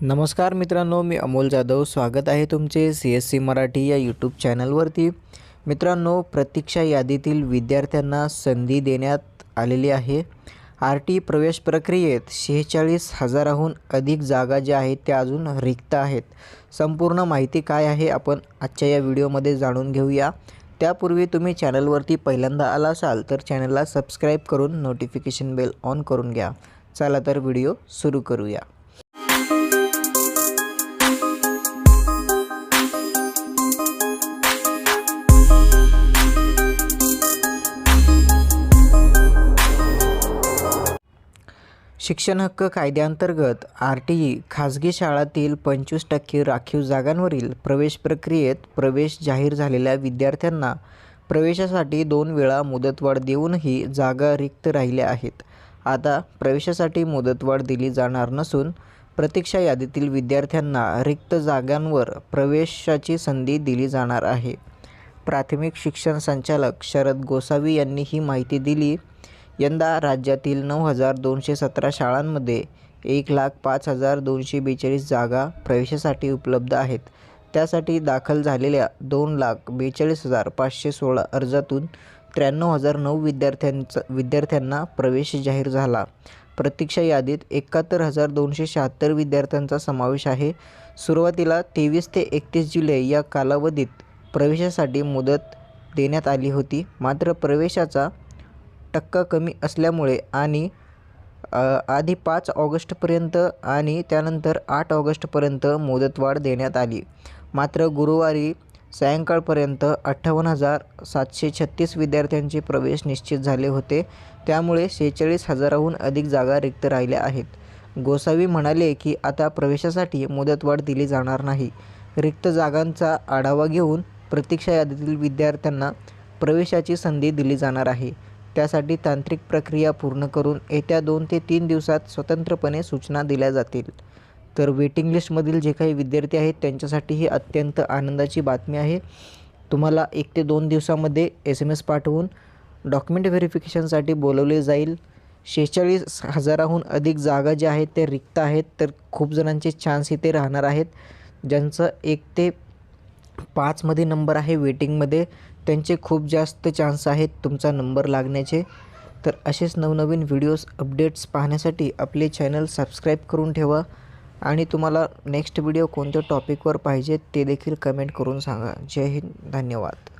नमस्कार मित्रांनो मी अमोल जाधव. स्वागत आहे तुमचे सी एस सी मराठी या यूट्यूब चॅनलवरती मित्रांनो प्रतीक्षा यादीतील विद्यार्थ्यांना संधी देण्यात आलेली आहे. आर टी प्रवेश प्रक्रियेत शेहेचाळीस हजाराहून अधिक जागा ज्या आहेत त्या अजून रिक्त आहेत. संपूर्ण माहिती काय आहे आपण आजच्या या व्हिडिओमध्ये जाणून घेऊया. त्यापूर्वी तुम्ही चॅनलवरती पहिल्यांदा आला असाल तर चॅनलला सबस्क्राईब करून नोटिफिकेशन बेल ऑन करून घ्या. चला तर व्हिडिओ सुरू करूया. शिक्षण हक्क कायद्याअंतर्गत आर टी ई खाजगी शाळातील पंचवीस टक्के राखीव जागांवरील प्रवेश प्रक्रियेत प्रवेश जाहीर झालेल्या विद्यार्थ्यांना प्रवेशासाठी दोन वेळा मुदतवाढ देऊनही जागा रिक्त राहिल्या आहेत. आता प्रवेशासाठी मुदतवाढ दिली जाणार नसून प्रतीक्षा यादीतील विद्यार्थ्यांना रिक्त जागांवर प्रवेशाची संधी दिली जाणार आहे. प्राथमिक शिक्षण संचालक शरद गोसावी यांनी ही माहिती दिली. यंदा राज्यातील नऊ हजार दोनशे सतरा शाळांमध्ये एक लाख पाच हजार दोनशे बेचाळीस जागा प्रवेशासाठी उपलब्ध आहेत. त्यासाठी दाखल झालेल्या दोन लाख बेचाळीस हजार पाचशे सोळा अर्जातून त्र्याण्णव हजार नऊ विद्यार्थ्यांचा विद्यार्थ्यांना प्रवेश जाहीर झाला. प्रतीक्षा यादीत एकाहत्तर हजार दोनशे शहात्तर विद्यार्थ्यांचा समावेश आहे. सुरुवातीला तेवीस ते एकतीस जुलै या कालावधीत प्रवेशासाठी मुदत देण्यात आली होती. मात्र प्रवेशाचा टक्का कमी असल्यामुळे आणि आधी पाच ऑगस्टपर्यंत आणि त्यानंतर आठ ऑगस्टपर्यंत मुदतवाढ देण्यात आली. मात्र गुरुवारी सायंकाळपर्यंत अठ्ठावन्न हजार सातशे छत्तीस विद्यार्थ्यांचे प्रवेश निश्चित झाले होते. त्यामुळे सेहेचाळीस हजाराहून अधिक जागा रिक्त राहिल्या आहेत. गोसावी म्हणाले की आता प्रवेशासाठी मुदतवाढ दिली जाणार नाही. रिक्त जागांचा आढावा घेऊन प्रतीक्षा यादीतील विद्यार्थ्यांना प्रवेशाची संधी दिली जाणार आहे. त्यासाठी तांत्रिक प्रक्रिया पूर्ण करून येत्या दोन ते तीन दिवसात स्वतंत्रपणे सूचना दिल्या जातील. तर वेटिंग लिस्टमधील जे काही विद्यार्थी आहेत त्यांच्यासाठी ही अत्यंत आनंदाची बातमी आहे. तुम्हाला एक ते दोन दिवसामध्ये एस एम एस पाठवून डॉक्युमेंट व्हेरिफिकेशनसाठी बोलवले जाईल. शेहेचाळीस हजाराहून अधिक जागा ज्या आहेत ते रिक्त आहेत. तर खूप जणांचे चान्स इथे राहणार आहेत ज्यांचं एक ते पाचमध्ये नंबर आहे वेटिंगमध्ये त्यांचे खूप जास्त चान्स आहेत तुमचा नंबर लागण्याचे. तर असेच नवनवीन व्हिडिओज अपडेट्स पाहण्यासाठी आपले चॅनल सबस्क्राईब करून ठेवा. आणि तुम्हाला नेक्स्ट व्हिडिओ कोणत्या टॉपिकवर पाहिजे ते देखील कमेंट करून सांगा. जय हिंद धन्यवाद.